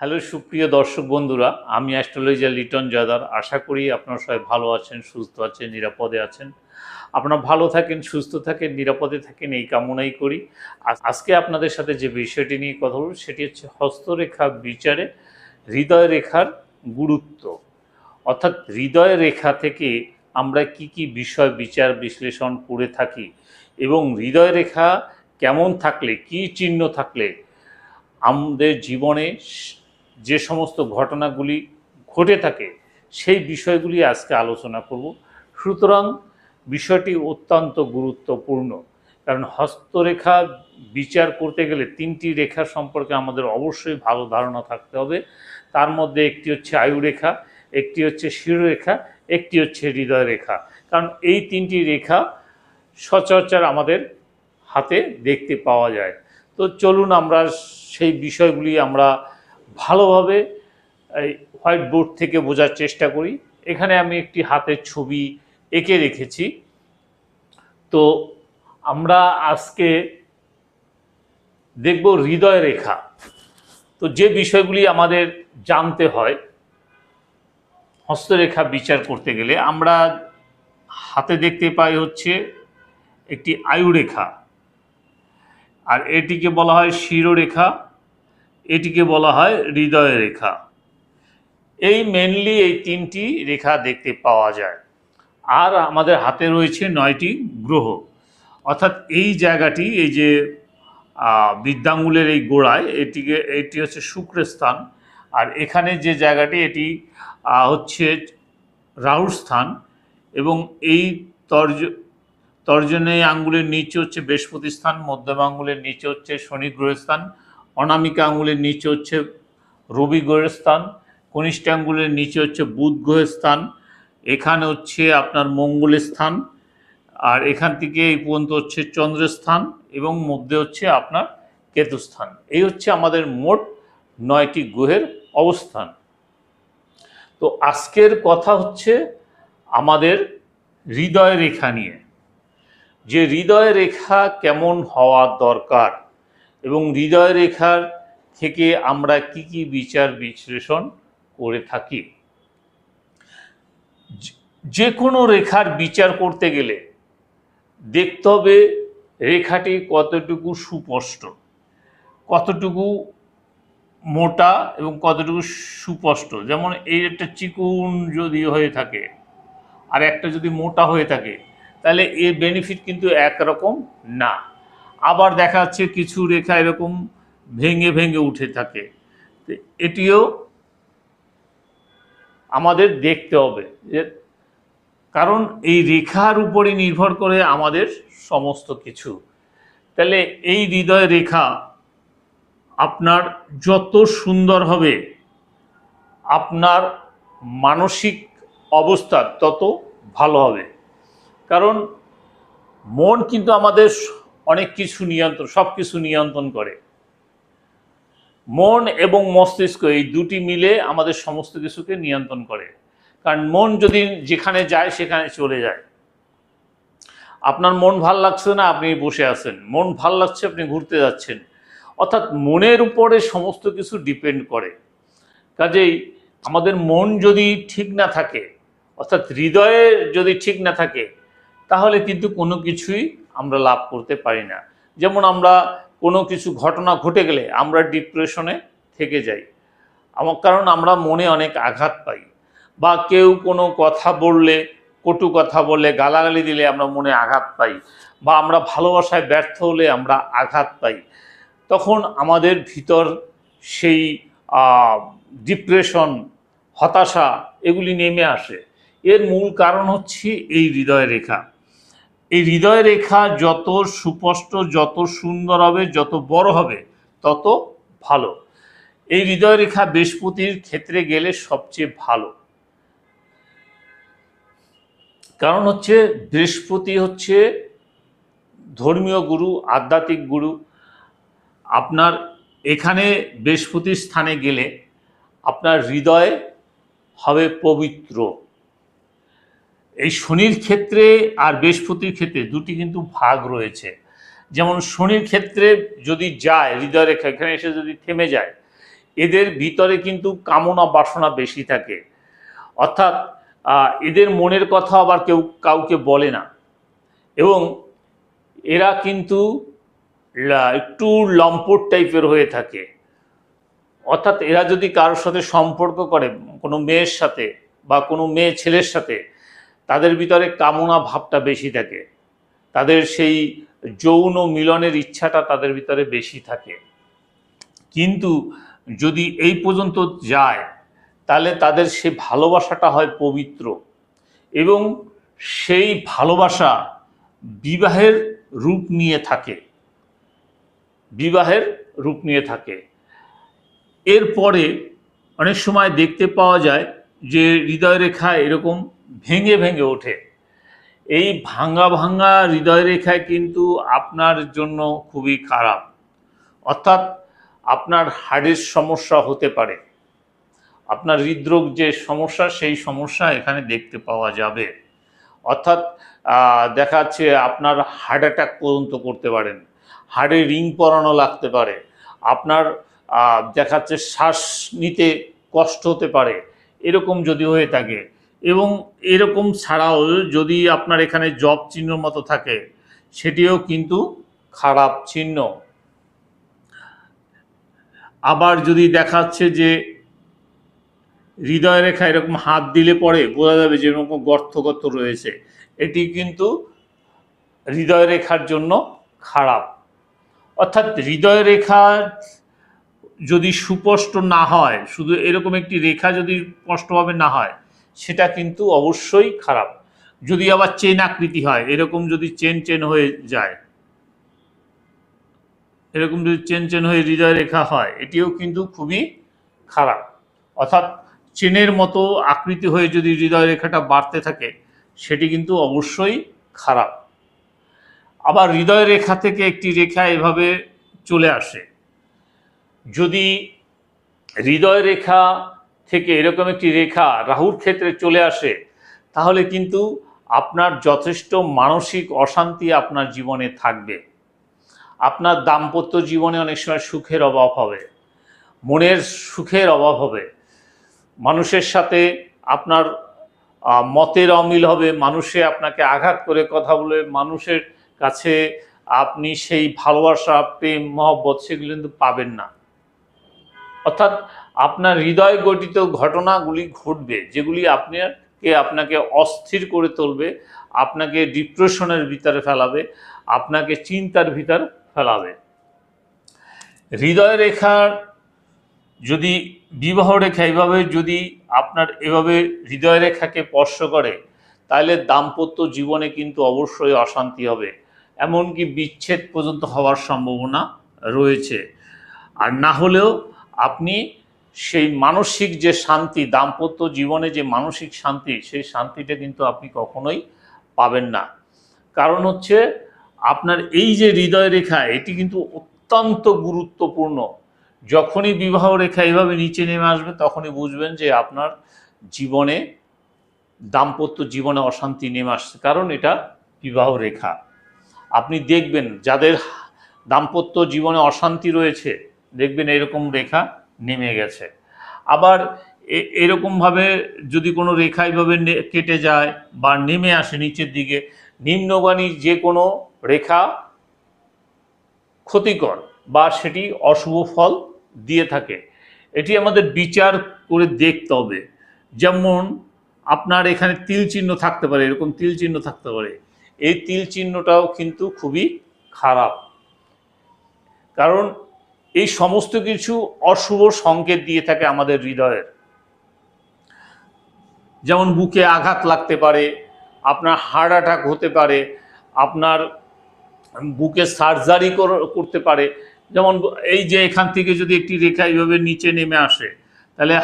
Hello, সুপ্রিয় দর্শক বন্ধুরা, আমি অ্যাস্ট্রোলজার লিটন জয়দার আশা করি আপনারা সবাই ভালো আছেন, সুস্থ আছেন, নিরাপদে আছেন। আপনারা ভালো থাকেন, সুস্থ থাকেন, নিরাপদে থাকেন, এই কামনাই করি। আজকে আপনাদের সাথে যে বিষয়টি নিয়ে কথা বলব, সেটি হচ্ছে হস্তরেখা বিচারে হৃদয় রেখার গুরুত্ব। অর্থাৎ হৃদয় রেখা থেকে আমরা কি কি বিষয় বিচার বিশ্লেষণ করে থাকি এবং হৃদয় রেখা কেমন থাকলে, কি চিহ্ন থাকলে আমাদের জীবনে যে সমস্ত ঘটনাগুলি ঘটে থাকে, সেই বিষয়গুলি আজকে আলোচনা করব। সুতরাং বিষয়টি অত্যন্ত গুরুত্বপূর্ণ, কারণ হস্তরেখা বিচার করতে গেলে তিনটি রেখা সম্পর্কে আমাদের অবশ্যই ভালো ধারণা থাকতে হবে। তার মধ্যে একটি হচ্ছে আয়ুরেখা, একটি হচ্ছে শিরোরেখা, একটি হচ্ছে হৃদয় রেখা কারণ এই তিনটি রেখা সচরাচর আমাদের হাতে দেখতে পাওয়া যায়। তো চলুন আমরা সেই বিষয়গুলি আমরা ভালোভাবে এই হোয়াইট বোর্ড থেকে বোঝার চেষ্টা করি। এখানে আমি একটি হাতের ছবি এঁকে রেখেছি। তো আমরা আজকে দেখব হৃদয় রেখা। তো যে বিষয়গুলি আমাদের জানতে হয়, হস্তরেখা বিচার করতে গেলে আমরা হাতে দেখতে পাই হচ্ছে একটি আয়ুরেখা। আর এটিকে বলা হয় শিরোরেখা। এটিকে বলা হয় হৃদয় রেখা। এই মেনলি এই তিনটি রেখা দেখতে পাওয়া যায়। আর আমাদের হাতে রয়েছে নয়টি গ্রহ। অর্থাৎ এই জায়গাটি এই যে আহ, বৃদ্ধাঙ্গুলের এই গোড়ায় এটিকে এটি হচ্ছে শুক্রের স্থান। আর এখানে যে জায়গাটি এটি হচ্ছে রাহুর স্থান। এবং এই তর্জ তর্জনে আঙ্গুলের নিচে হচ্ছে বৃহস্পতি স্থান মধ্যম আঙ্গুলের নিচে হচ্ছে শনি গ্রহের স্থান। অনামিকা আঙুলের নিচে হচ্ছে রবি গ্রহের স্থান কনিষ্ঠ আঙ্গুলের নিচে হচ্ছে বুধ গ্রহের স্থান এখানে হচ্ছে আপনার মঙ্গলের স্থান, আর এখান থেকে এই পর্যন্ত হচ্ছে চন্দ্রের স্থান এবং মধ্যে হচ্ছে আপনার কেতুস্থান। এই হচ্ছে আমাদের মোট নয়টি গ্রহের অবস্থান। তো আজকের কথা হচ্ছে আমাদের হৃদয় রেখা নিয়ে। যে হৃদয় রেখা কেমন হওয়া দরকার? এবং হৃদয় রেখার থেকে আমরা কি কি বিচার বিশ্লেষণ করে থাকি? যে- কোনো রেখার বিচার করতে গেলে দেখতে হবে রেখাটি কতটুকু সুস্পষ্ট, কতটুকু মোটা এবং কতটুকু সুস্পষ্ট। যেমন এই একটা চিকুন যদি হয়ে থাকে আর একটা যদি মোটা হয়ে থাকে, তাহলে এর বেনিফিট কিন্তু একরকম না। আবার দেখা যাচ্ছে কিছু রেখা এরকম ভেঙে ভেঙে উঠে থাকে। এটিও আমাদের দেখতে হবে যে, কারণ এই রেখার উপরে নির্ভর করে আমাদের সমস্ত কিছু। তাহলে এই হৃদয় রেখা আপনার যত সুন্দর হবে, আপনার মানসিক অবস্থা তত ভালো হবে। কারণ মন কিন্তু আমাদের অনেক কিছু নিয়ন্ত্রণ, সব কিছু নিয়ন্ত্রণ করে। মন এবং মস্তিষ্ক এই দুটি মিলে আমাদের সমস্ত কিছুকে নিয়ন্ত্রণ করে। কারণ মন যদি যেখানে যায়, সেখানে চলে যায়। আপনার মন ভালো লাগছে না, আপনি বসে আছেন। মন ভালো লাগছে, আপনি ঘুরতে যাচ্ছেন। অর্থাৎ মনের উপরে সমস্ত কিছু ডিপেন্ড করে। কাজেই আমাদের মন যদি ঠিক না থাকে, অর্থাৎ হৃদয়ে যদি ঠিক না থাকে তাহলে কিন্তু কোনো কিছুই আমরা লাভ করতে পারি না। যেমন আমরা কোনো কিছু ঘটনা ঘটে গেলে আমরা ডিপ্রেশনে থেকে যাই। আমার কারণ আমরা মনে অনেক আঘাত পাই বা কেউ কোনো কথা বললে, কটু কথা বললে, গালাগালি দিলে আমরা মনে আঘাত পাই বা আমরা ভালোবাসায় ব্যর্থ হলে আমরা আঘাত পাই। তখন আমাদের ভিতর সেই ডিপ্রেশন, হতাশা এগুলি নেমে আসে। এর মূল কারণ হচ্ছে এই হৃদয় রেখা। এই হৃদয় রেখা যত সুস্পষ্ট, যত সুন্দর হবে, যত বড় হবে, তত ভালো। এই হৃদয় রেখা বৃহস্পতির ক্ষেত্রে গেলে সবচেয়ে ভালো। কারণ হচ্ছে বৃহস্পতি হচ্ছে ধর্মীয় গুরু, আধ্যাত্মিক গুরু। আপনার এখানে বৃহস্পতির স্থানে গেলে আপনার হৃদয় হবে পবিত্র। এই শনির ক্ষেত্রে আর বৃহস্পতির ক্ষেত্রে দুটি কিন্তু ভাগ রয়েছে। যেমন শনির ক্ষেত্রে যদি যায় হৃদয় রেখা এখানে এসে যদি থেমে যায়, এদের ভিতরে কিন্তু কামনা বাসনা বেশি থাকে। অর্থাৎ এদের মনের কথা আবার কেউ কাউকে বলে না। এবং এরা কিন্তু একটু লম্পট টাইপের হয়ে থাকে। অর্থাৎ এরা যদি কারোর সাথে সম্পর্ক করে, কোনো মেয়ের সাথে বা কোনো মেয়ে ছেলের সাথে তাদের ভিতরে কামনা ভাবটা বেশি থাকে। তাদের সেই যৌন মিলনের ইচ্ছাটা তাদের ভিতরে বেশি থাকে। কিন্তু যদি এই পর্যন্ত যায়, তাহলে তাদের সে ভালোবাসাটা হয় পবিত্র এবং সেই ভালোবাসা বিবাহের রূপ নিয়ে থাকে। বিবাহের রূপ নিয়ে থাকে। এরপরে অনেক সময় দেখতে পাওয়া যায় যে হৃদয় রেখা এরকম ভেঙে ভেঙে ওঠে। এই ভাঙ্গা ভাঙ্গা হৃদয় রেখায় কিন্তু আপনার জন্য খুবই খারাপ। অর্থাৎ আপনার হার্টের সমস্যা হতে পারে। আপনার হৃদরোগ যে সমস্যা সেই সমস্যা এখানে দেখতে পাওয়া যাবে। অর্থাৎ দেখা যাচ্ছে আপনার হার্ট অ্যাটাক পর্যন্ত করতে পারেন। হার্টে রিং পরানো লাগতে পারে। আপনার আহ, দেখা যাচ্ছে শ্বাস নিতে কষ্ট হতে পারে। এরকম যদি হয়ে থাকে এবং এরকম ছাড়াও যদি আপনার এখানে জব চিহ্ন মতো থাকে, সেটিও কিন্তু খারাপ চিহ্ন। আবার যদি দেখাচ্ছে যে হৃদয় রেখা এরকম হাত দিলে পরে বোঝা যাবে যে এরকম গর্ত রয়েছে, এটি কিন্তু হৃদয় রেখার জন্য খারাপ। অর্থাৎ হৃদয় রেখা যদি সুস্পষ্ট না হয়, শুধু এরকম একটি রেখা যদি স্পষ্টভাবে না হয় সেটা কিন্তু অবশ্যই খারাপ। যদি আবার চেন আকৃতি হয়, এরকম যদি চেন চেন হয়ে যায়, এরকম যদি চেন চেন হয়ে হৃদয় রেখা হয়, এটিও কিন্তু খুবই খারাপ। অর্থাৎ চেনের মতো আকৃতি হয়ে যদি হৃদয় রেখাটা বাড়তে থাকে, সেটি কিন্তু অবশ্যই খারাপ। আবার হৃদয় রেখা থেকে একটি রেখা এভাবে চলে আসে। যদি হৃদয় রেখা থেকে এরকম একটি রেখা রাহুর ক্ষেত্রে চলে আসে, তাহলে কিন্তু আপনার যথেষ্ট মানসিক অশান্তি আপনার জীবনে থাকবে। আপনার দাম্পত্য জীবনে অনেক সময় সুখের অভাব হবে, মনের সুখের অভাব হবে, মানুষের সাথে আপনার মতের অমিল হবে, মানুষে আপনাকে আঘাত করে কথা বলে, মানুষের কাছে আপনি সেই ভালোবাসা, প্রেম, মহব্বত, সেগুলো কিন্তু পাবেন না। অর্থাৎ আপনার হৃদয় গঠিত ঘটনাগুলি ঘটবে, যেগুলি আপনাকে আপনাকে অস্থির করে তুলবে, আপনাকে ডিপ্রেশনের ভিতরে ফেলাবে, আপনাকে চিন্তার ভিতর ফেলাবে। হৃদয় রেখার যদি, বিবাহ রেখা এভাবে যদি আপনার এভাবে হৃদয় রেখাকে স্পর্শ করে, তাহলে দাম্পত্য জীবনে কিন্তু অবশ্যই অশান্তি হবে। এমনকি বিচ্ছেদ পর্যন্ত হওয়ার সম্ভাবনা রয়েছে। আর না হলেও আপনি সেই মানসিক যে শান্তি, দাম্পত্য জীবনে যে মানসিক শান্তি, সেই শান্তিটা কিন্তু আপনি কখনোই পাবেন না। কারণ হচ্ছে আপনার এই যে হৃদয় রেখা, এটি কিন্তু অত্যন্ত গুরুত্বপূর্ণ। যখনই বিবাহ রেখা এইভাবে নিচে নেমে আসবে, তখনই বুঝবেন যে আপনার জীবনে, দাম্পত্য জীবনে অশান্তি নেমে আসছে। কারণ এটা বিবাহ রেখা। আপনি দেখবেন, যাদের দাম্পত্য জীবনে অশান্তি রয়েছে, দেখবেন এরকম রেখা নেমে গেছে। আবার এরকমভাবে যদি কোনো রেখা এইভাবে কেটে যায় বা নেমে আসে নিচের দিকে, নিম্নগামী যে কোনো রেখা ক্ষতিকর বা সেটি অশুভ ফল দিয়ে থাকে। এটি আমাদের বিচার করে দেখতে হবে। যেমন আপনার এখানে তিল চিহ্ন থাকতে পারে, এরকম তিল চিহ্ন থাকতে পারে। এই তিল চিহ্নটাও কিন্তু খুবই খারাপ। কারণ এই সমস্ত কিছু অশুভ সংকেত দিয়ে থাকে আমাদের হৃদয়ের। যেমন বুকে আঘাত লাগতে পারে, আপনার হার্ট অ্যাটাক হতে পারে, আপনার বুকে সার্জারি করতে পারে। যেমন এই যে এখান থেকে যদি একটি রেখা এইভাবে নিচে নেমে আসে, তাহলে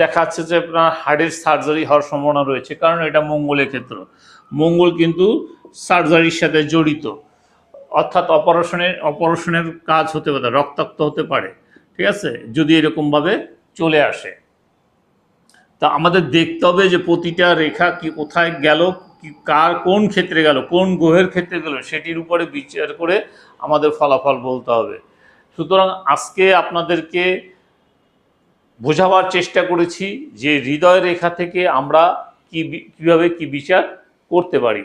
দেখাচ্ছে যে আপনার হার্টের সার্জারি হওয়ার সম্ভাবনা রয়েছে। কারণ এটা মঙ্গলের ক্ষেত্র। মঙ্গল কিন্তু সার্জারির সাথে জড়িত। অর্থাৎ অপারেশনের অপারেশনের কাজ হতে পারে, রক্তাক্ত হতে পারে, ঠিক আছে? যদি এরকমভাবে চলে আসে। তা আমাদের দেখতে হবে যে প্রতিটা রেখা কি কোথায় গেল, কি কার কোন ক্ষেত্রে গেল, কোন গ্রহের ক্ষেত্রে গেল, সেটির উপরে বিচার করে আমাদের ফলাফল বলতে হবে। সুতরাং আজকে আপনাদেরকে বোঝাবার চেষ্টা করেছি যে হৃদয় রেখা থেকে আমরা কি কীভাবে কি বিচার করতে পারি।